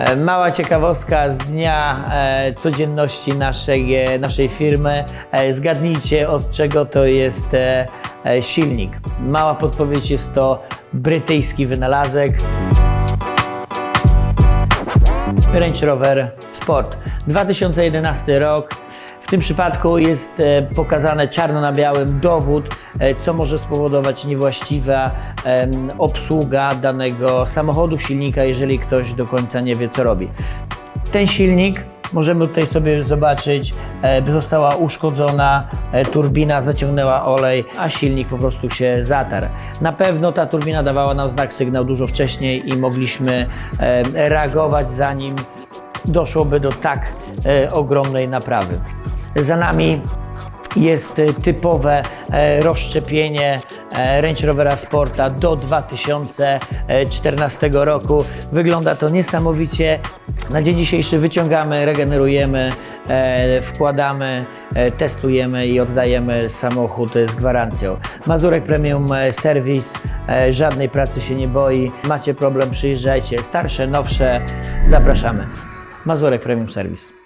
E, Mała ciekawostka z dnia e, codzienności naszej, e, naszej firmy. Zgadnijcie, od czego to jest silnik. Mała podpowiedź jest to brytyjski wynalazek. Range Rover Sport. 2011 rok. W tym przypadku jest e, pokazane czarno na białym dowód, e, co może spowodować niewłaściwa obsługa danego samochodu, silnika, jeżeli ktoś do końca nie wie, co robi. Ten silnik możemy tutaj sobie zobaczyć, e, została uszkodzona, turbina zaciągnęła olej, a silnik po prostu się zatarł. Na pewno ta turbina dawała nam znak sygnał dużo wcześniej i mogliśmy reagować zanim doszłoby do tak ogromnej naprawy. Za nami jest e, typowe e, rozszczepienie e, Range Rovera Sporta do 2014 roku. Wygląda to niesamowicie. Na dzień dzisiejszy wyciągamy, regenerujemy, wkładamy, testujemy i oddajemy samochód z gwarancją. Mazurek Premium Service, żadnej pracy się nie boi. Macie problem, przyjeżdżajcie. Starsze, nowsze, zapraszamy. Mazurek Premium Service.